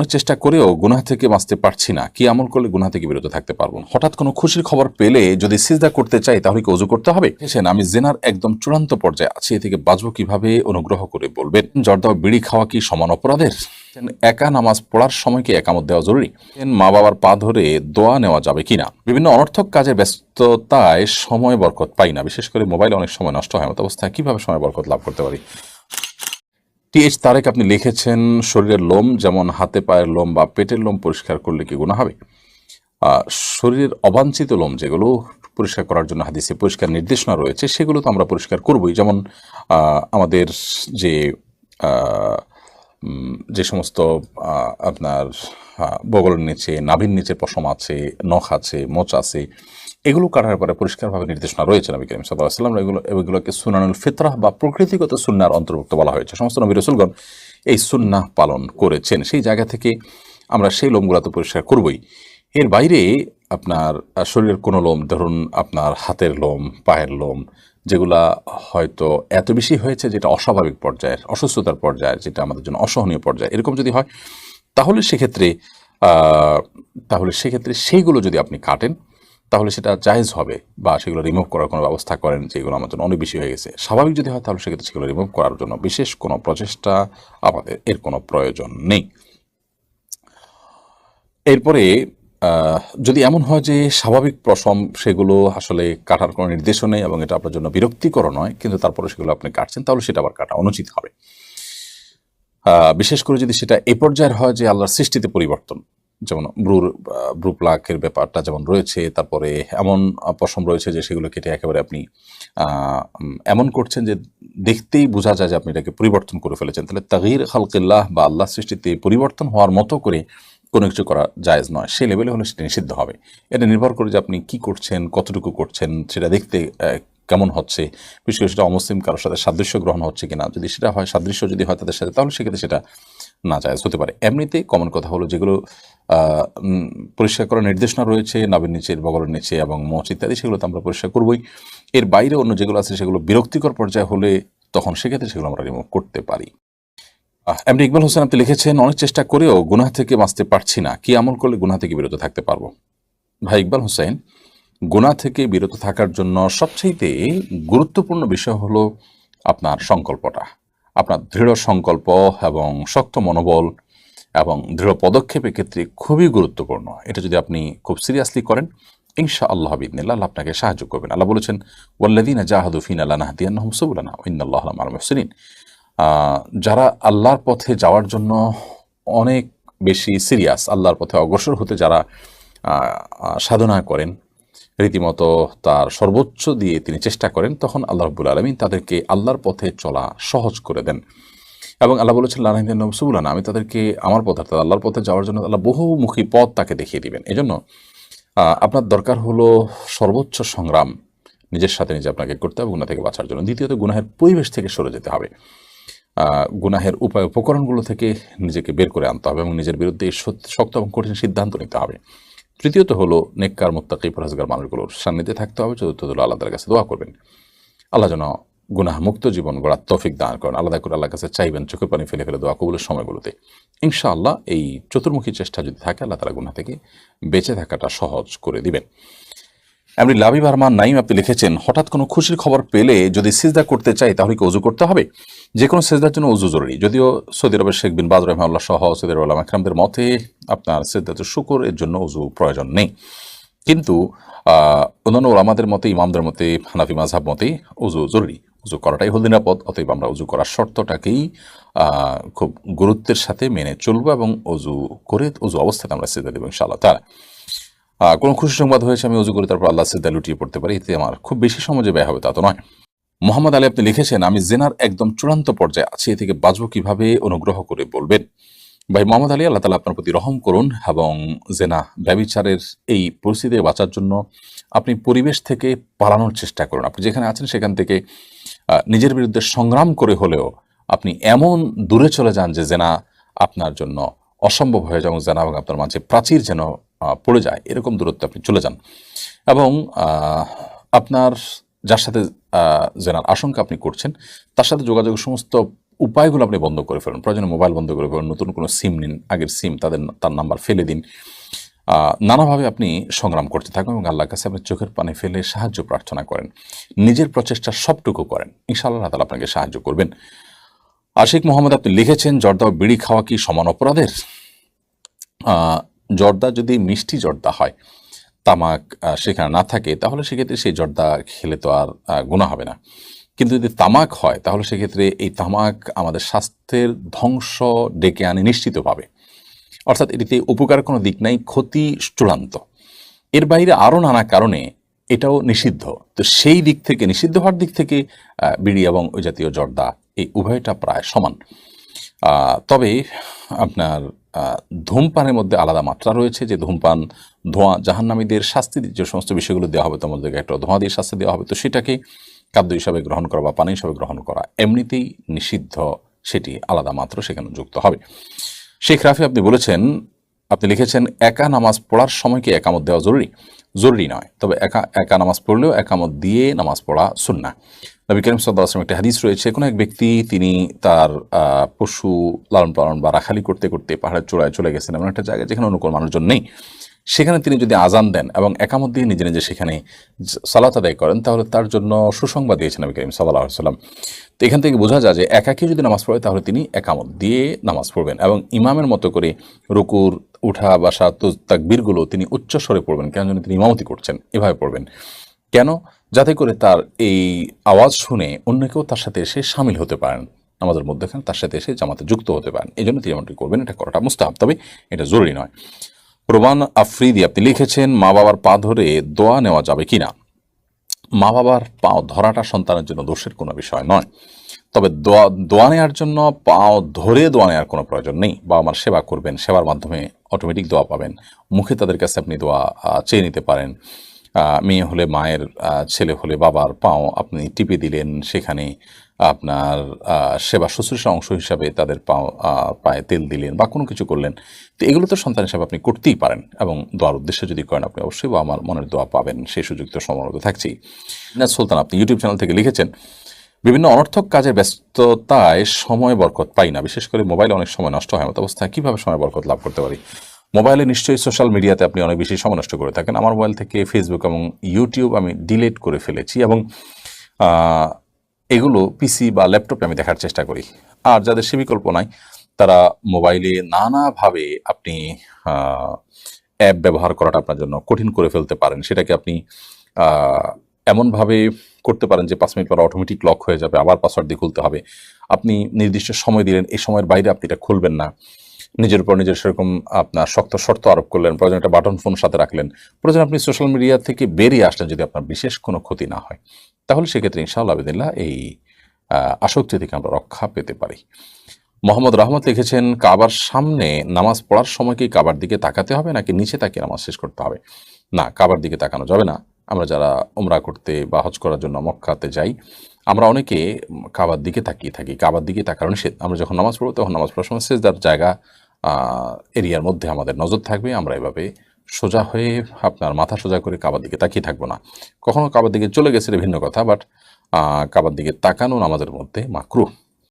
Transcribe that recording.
অনেক চেষ্টা করেও গুনাহ থেকে বাঁচতে পারছি না। কি আমল করলে গুনাহ থেকে বিরত থাকতে পারব? হঠাৎ কোনো খুশির খবর পেলে যদি সিজদা করতে চাই, তাহলে কি অজু করতে হবে? দেখেন আমি জেনার একদম চূড়ান্ত পর্যায়ে আছি, এ থেকে বাঁচবো কীভাবে অনুগ্রহ করে বলবেন। জর্দা বিড়ি খাওয়া কি সমান অপরাধের? একা নামাজ পড়ার সময় কি একামত দেওয়া জরুরি? মা বাবার পা ধরে দোয়া নেওয়া যাবে কিনা? বিভিন্ন অনর্থক কাজের ব্যস্ততায় সময় বরকত পাই না। বিশেষ করে মোবাইলে অনেক সময় নষ্ট হয় মতো অবস্থায় কীভাবে সময় বরকত লাভ করতে পারি? টিএইচ তারেক, আপনি লিখেছেন, শরীরের লোম, যেমন হাতে পায়ের লোম বা পেটের লোম পরিষ্কার করলে কি গুণা হবে? শরীরের অবাঞ্ছিত লোম যেগুলো পরিষ্কার করার জন্য হাদিসে পরিষ্কার নির্দেশনা রয়েছে, সেগুলো তো আমরা পরিষ্কার করবই। যেমন আমাদের যে যে সমস্ত আপনার বগলের নিচে, নাভির নিচে পশম আছে, নখ আছে, মোচ আছে, এগুলো কাটার পরে পরিষ্কারভাবে নির্দেশনা রয়েছে নবী করিম সাল্লাহ সাল্লাম এগুলো, এগুলোকে সুনানুল ফিতরাহ বা প্রকৃতিগত সুন্নার অন্তর্ভুক্ত বলা হয়েছে। সমস্ত নবী রসুলগণ এই সুন্না পালন করেছেন। সেই জায়গা থেকে আমরা সেই লোমগুলো তো পরিষ্কার করবই। এর বাইরে আপনার শরীরের কোনো লোম, ধরুন আপনার হাতের লোম, পায়ের লোম, যেগুলা হয়তো এত বেশি হয়েছে যেটা অস্বাভাবিক পর্যায়ের, অসুস্থতার পর্যায়ের, যেটা আমাদের জন্য অসহনীয় পর্যায়ে, এরকম যদি হয়, তাহলে সেক্ষেত্রে তাহলে সেক্ষেত্রে সেইগুলো যদি আপনি কাটেন, তাহলে সেটা জায়েজ হবে বা সেগুলো রিমুভ করার কোনো ব্যবস্থা করেন যেগুলো আমার জন্য অনেক বেশি হয়ে গেছে। স্বাভাবিক যদি হয়, তাহলে সেক্ষেত্রে সেগুলো রিমুভ করার জন্য বিশেষ কোনো প্রচেষ্টা আমাদের এর কোনো প্রয়োজন নেই। এরপরে যদি এমন হয় যে স্বাভাবিক প্রসম সেগুলো আসলে কাটার কোনো নির্দেশও নেই এবং এটা আপনার জন্য বিরক্তিকর নয়, কিন্তু তারপরে সেগুলো আপনি কাটছেন, তাহলে সেটা আবার কাটা অনুচিত হবে। বিশেষ করে যদি সেটা এ পর্যায়ের হয় যে আল্লাহর সৃষ্টিতে পরিবর্তন, যেমন ব্রুর ব্রু প্লাকের ব্যাপারটা যেমন রয়েছে, তারপরে এমন পশম রয়েছে যে সেগুলো কেটে একেবারে আপনি এমন করছেন যে দেখতেই বোঝা যায় যে আপনি এটাকে পরিবর্তন করে ফেলেছেন। তাহলে তাগির খালকিল্লাহ বা আল্লাহ সৃষ্টিতে পরিবর্তন হওয়ার মতো করে কোনো কিছু করা জায়েজ নয়, সেই লেভেলে হলে সেটা নিষিদ্ধ হবে। এটা নির্ভর করে যে আপনি কি করছেন, কতটুকু করছেন, সেটা দেখতে কেমন হচ্ছে। বিশেষ করে সেটা অমুসলিম কারোর সাথে সাদৃশ্য গ্রহণ হচ্ছে কিনা। যদি সেটা হয়, সাদৃশ্য যদি হয় তাদের সাথে, তাহলে সেক্ষেত্রে সেটা না জায়েজ হতে পারে। এমনিতে কমন কথা হলো যেগুলো পরিষ্কার করার নির্দেশনা রয়েছে, নাবের নিচে, বগলের নিচে এবং মোচ ইত্যাদি, সেগুলো তো আমরা পরিষ্কার করবই। এর বাইরে অন্য যেগুলো আছে সেগুলো বিরক্তিকর পর্যায়ে হলে তখন সেক্ষেত্রে সেগুলো আমরা রিমুভ করতে পারি। এমনি ইকবাল হোসেন আপনি লিখেছেন অনেক চেষ্টা করেও গুনাহ থেকে বাঁচতে পারছি না। কি আমল করলে গুনাহ থেকে বিরত থাকতে পারব? ভাই ইকবাল হোসেন গুনাহ থেকে বিরত থাকার জন্য সবচাইতে গুরুত্বপূর্ণ বিষয় হলো আপনার সংকল্পটা। আপনার দৃঢ় সংকল্প এবং শক্ত মনোবল এবং দৃঢ় পদক্ষেপের ক্ষেত্রে খুবই গুরুত্বপূর্ণ। এটা যদি আপনি খুব সিরিয়াসলি করেন ইনশা আল্লাহ বিদিনিল্লাহ আল্লাহ আপনাকে সাহায্য করবেন। আল্লাহ বলেছেন ওয়াল্লাদিনা জাহাদুফিন আল্লাহ নাহদিয়ান্নাহুম সুবুলানা মুহসিনিন। আহ, যারা আল্লাহর পথে যাওয়ার জন্য অনেক বেশি সিরিয়াস আল্লাহর পথে অগ্রসর হতে যারা সাধনা করেন, রীতিমতো তার সর্বোচ্চ দিয়ে তিনি চেষ্টা করেন, তখন আল্লাহ রব্বুল আলমিন তাদেরকে আল্লাহর পথে চলা সহজ করে দেন। এবং আল্লাহ বলেছেন লাহিন্দুবুলানা আমি তাদেরকে আমার পথ, অর্থাৎ আল্লাহর পথে যাওয়ার জন্য আল্লাহ বহুমুখী পথ তাকে দেখিয়ে দিবেন। এজন্য আপনার দরকার হলো সর্বোচ্চ সংগ্রাম, নিজের সাথে নিজে আপনাকে করতে হবে গুণা থেকে বাঁচার জন্য। দ্বিতীয়ত, গুনাহের পরিবেশ থেকে সরে যেতে হবে। গুনাহের উপায় উপকরণগুলো থেকে নিজেকে বের করে আনতে হবে এবং নিজের বিরুদ্ধে শক্ত এবং কঠিন সিদ্ধান্ত নিতে হবে। তৃতীয়ত হলো নেককার, মোত্তাকি, পরহেজগার মানুষগুলোর সান্নিধ্যে থাকতে হবে। চতুর্থ হলো আল্লাহর কাছে দোয়া করবেন। আল্লাহ যেন গুনাহ মুক্ত জীবন গড়ার তফিক দান করেন। আলাদা করে আল্লাহর কাছে চাইবেন, চোখের পানি ফেলে ফেলে দোয়া কবুলের সময়গুলোতে। ইনশাআল্লাহ এই চতুর্মুখী চেষ্টা যদি থাকে, আল্লাহ তালা গুনাহ থেকে বেঁচে থাকাটা সহজ করে দিবেন। এমনি লাভি বার্মা নাইম আপনি লিখেছেন, হঠাৎ কোনো খুশির খবর পেলে যদি সিজদা করতে চাই তাহলে কি অজু করতে হবে? যে কোনো সিজদার জন্য অজু জরুরি। যদিও সৌদি আরবের শেখ বিন বাদ রহমাল্লাহ সহ সৌদি আরব আলম আকরামদের মতে আপনার সেজদাতুল শুকর এর জন্য অজু প্রয়োজন নেই। কিন্তু অন্যান্য ওলামাদের মতে, ইমামদের মতে, হানাফি মাঝহাব মতে উজু জরুরি। উজু করাটাই হল নিরাপদ, অতএব আমরা উজু করার শর্তটাকেই খুব গুরুত্বের সাথে মেনে চলবো এবং উজু করে উজু অবস্থাতে আমরা সেজদা দেবো ইনশাআল্লাহ তারা কোনো খুশি সংবাদ হয়েছে, আমি উজু করে তারপর আল্লাহ সিদ্ধা লুটিয়ে পড়তে পারি, এতে আমার খুব বেশি সময় যে ব্যয় হবে তা তো নয়। মোহাম্মদ আলী আপনি লিখেছেন, আমি জেনার একদম চূড়ান্ত পর্যায়ে আছি, এ থেকে বাঁচবো কীভাবে অনুগ্রহ করে বলবেন। ভাই মোহাম্মদ আলী, আল্লাহ তালা আপনার প্রতি রহম করুন এবং জেনা ব্যবিচারের এই পরিস্থিতি বাঁচার জন্য আপনি পরিবেশ থেকে পালানোর চেষ্টা করুন। আপনি যেখানে আছেন সেখান থেকে নিজের বিরুদ্ধে সংগ্রাম করে হলেও আপনি এমন দূরে চলে যান যে জেনা আপনার জন্য অসম্ভব হয়ে এবং জেনা এবং আপনার মাঝে প্রাচীর যেন পড়ে যায়, এরকম দূরত্বে আপনি চলে যান। এবং আপনার যার সাথে জেনার আশঙ্কা আপনি করছেন, তার সাথে যোগাযোগের সমস্ত উপায়গুলো আপনি বন্ধ করে ফেলুন। প্রয়োজনে মোবাইল বন্ধ করে ফেলুন, নতুন কোনো সিম নিন, আগের সিম তাদের, তার নাম্বার ফেলে দিন। নানাভাবে আপনি সংগ্রাম করতে থাকুন এবং আল্লাহর কাছে আপনি চোখের পানি ফেলে সাহায্য প্রার্থনা করেন। নিজের প্রচেষ্টা সবটুকু করেন। ইনশাআল্লাহ আল্লাহ তাআলা আপনাকে সাহায্য করবেন। আশিক মোহাম্মদ, আপনি লিখেছেন, জর্দা বিড়ি খাওয়া কি সমান অপরাধের? জর্দা যদি মিষ্টি জর্দা হয়, তামাক সেখানে না থাকে, তাহলে সেক্ষেত্রে সেই জর্দা খেলে তো আর গুণা হবে না। কিন্তু যদি তামাক হয়, তাহলে সেক্ষেত্রে এই তামাক আমাদের স্বাস্থ্যের ধ্বংস ডেকে আনে নিশ্চিতভাবে। অর্থাৎ এটিতে উপকার কোনো দিক নাই, ক্ষতি চূড়ান্ত। এর বাইরে আরও নানা কারণে এটাও নিষিদ্ধ। তো সেই দিক থেকে, নিষিদ্ধ হওয়ার দিক থেকে বিড়ি এবং ওই জাতীয় জর্দা, এই উভয়টা প্রায় সমান। তবে আপনার ধূমপানের মধ্যে আলাদা মাত্রা রয়েছে যে ধূমপান, ধোঁয়া, জাহান্নামীদের শাস্তি যে সমস্ত বিষয়গুলো দেওয়া হবে তোমার একটা ধোঁয়া দিয়ে শাস্তি দেওয়া হবে। তো সেটাকে খাদ্য হিসাবে গ্রহণ করা বা পানি হিসাবে গ্রহণ করা এমনিতেই নিষিদ্ধ, সেটি আলাদা মাত্র সেখানে যুক্ত হবে। শেখ রাফি আপনি বলেছেন, আপনি লিখেছেন, একা নামাজ পড়ার সময় কি একামত দেওয়া জরুরি? জরুরি নয়। তবে একা একা নামাজ পড়লেও একামত দিয়ে নামাজ পড়া সুন্না নবী করিম সাল্লাহ আসলাম একটা হাদিস রয়েছে, কোনো এক ব্যক্তি তিনি তার পশু লালন পালন বা রাখালি করতে করতে পাহাড়ের চূড়ায় চলে গেছেন, এমন একটা জায়গায় যেখানে অনুকূল মানুষজন নেই। সেখানে তিনি যদি আজান দেন এবং একামত দিয়ে নিজে নিজে সেখানে সালাত আদায় করেন, তাহলে তার জন্য সুসংবাদ দিয়েছেন নবী করিম সাল্লাহ সাল্লাম তো এখান থেকে বোঝা যায় যে একাকী যদি নামাজ পড়ে, তাহলে তিনি একামত দিয়ে নামাজ পড়বেন এবং ইমামের মতো করে রুকুর, উঠা, বাসা, তো, তাকবীরগুলো তিনি উচ্চ স্বরে পড়বেন। কেন যেন তিনি ইমামতি করছেন, এভাবে পড়বেন। কেন? যাতে করে তার এই আওয়াজ শুনে অন্য কেউ তার সাথে এসে সামিল হতে পারেন। আমাদের মধ্যেখানে তার সাথে এসে জামাতে যুক্ত হতে পারেন। এই জন্য তিনি এমনটি করবেন। এটা করাটা মুস্তাহাব। তবে এটা জরুরি নয়। প্রবান আফ্রিদি আপনি লিখেছেন, মা বাবার পা ধরে দোয়া নেওয়া যাবে কি না মা বাবার পা ধরাটা সন্তানের জন্য দোষের কোনো বিষয় নয়। তবে দোয়া দোয়া নেওয়ার জন্য পাও ধরে দোয়া নেওয়ার কোনো প্রয়োজন নেই। বাবা মার সেবা করবেন, সেবার মাধ্যমে অটোমেটিক দোয়া পাবেন। মুখে তাদের কাছে আপনি দোয়া চেয়ে নিতে পারেন। মেয়ে হলে মায়ের ছেলে হলে বাবার পাও আপনি টিপে দিলেন, সেখানে আপনার সেবা শুশ্রূষা অংশ হিসাবে তাদের পাও পায়ে তেল দিলেন বা কোনো কিছু করলেন। তো এগুলো তো সন্তান হিসাবে আপনি করতেই পারেন এবং দোয়ার উদ্দেশ্যে যদি করেন, আপনি অবশ্যই বা আমার মনের দোয়া পাবেন, সেই সুযোগ তো সম্ভবত থাকছেই। না সুলতান, আপনি ইউটিউব চ্যানেল থেকে লিখেছেন, বিভিন্ন অনর্থক কাজের ব্যস্ততায় সময় বরকত পাই না, বিশেষ করে মোবাইলে অনেক সময় নষ্ট হয় মতো অবস্থায় কীভাবে সময় বরকত লাভ করতে পারি? মোবাইলে নিশ্চয়ই সোশ্যাল মিডিয়াতে আপনি অনেক বেশি সময় নষ্ট করে থাকেন। আমার মোবাইল থেকে ফেসবুক এবং ইউটিউব আমি ডিলিট করে ফেলেছি এবং এগুলো পিসি বা ল্যাপটপে আমি দেখার চেষ্টা করি। আর যাদের সে বিকল্প নাই, তারা মোবাইলে নানাভাবে আপনি অ্যাপ ব্যবহার করাটা আপনার জন্য কঠিন করে ফেলতে পারেন। সেটাকে আপনি এমনভাবে করতে পারেন যে পাঁচ মিনিট পর অটোমেটিক লক হয়ে যাবে, আবার পাসওয়ার্ড দিয়ে খুলতে হবে। আপনি নির্দিষ্ট সময় দিলেন এই সময়ের বাইরে আপনি এটা খুলবেন না। নিজের উপর নিজের সেরকম আপনার শক্ত শর্ত আরোপ করলেন, প্রয়োজন একটা বাটন ফোন সাথে রাখলেন। প্রয়োজন আপনি সোশ্যাল মিডিয়া থেকে বেরিয়ে আসলেন যদি আপনার বিশেষ কোনো ক্ষতি না হয়। তাহলে সেক্ষেত্রে ইনশাআল্লাহ আবেদিল্লাহ এই আসক্তি থেকে আমরা রক্ষা পেতে পারি। মোহাম্মদ রহমত লিখেছেন, কাবার সামনে নামাজ পড়ার সময় কি কাবার দিকে তাকাতে হবে নাকি নিচে তাকিয়ে নামাজ শেষ করতে হবে? না, কাবার দিকে তাকানো যাবে না। আমরা যারা উমরা করতে বা হজ করার জন্য মক্কাতে যাই আমরা অনেকে কাবার দিকে তাকিয়ে থাকি, কাবার দিকে তাকার নিষেধ আমরা যখন নামাজ পড়ব তখন নামাজ পড়ার সময় সেজদার জায়গা এরিয়ার মধ্যে আমাদের নজর থাকবে, আমরা এভাবে সোজা হয়ে আপনার মাথা সোজা করে কাবার দিকে তাকিয়ে থাকব না। কখনো কাবার দিকে চলে গেছে ভিন্ন কথা বাট কাবার দিকে তাকানো আমাদের মধ্যে মাকরু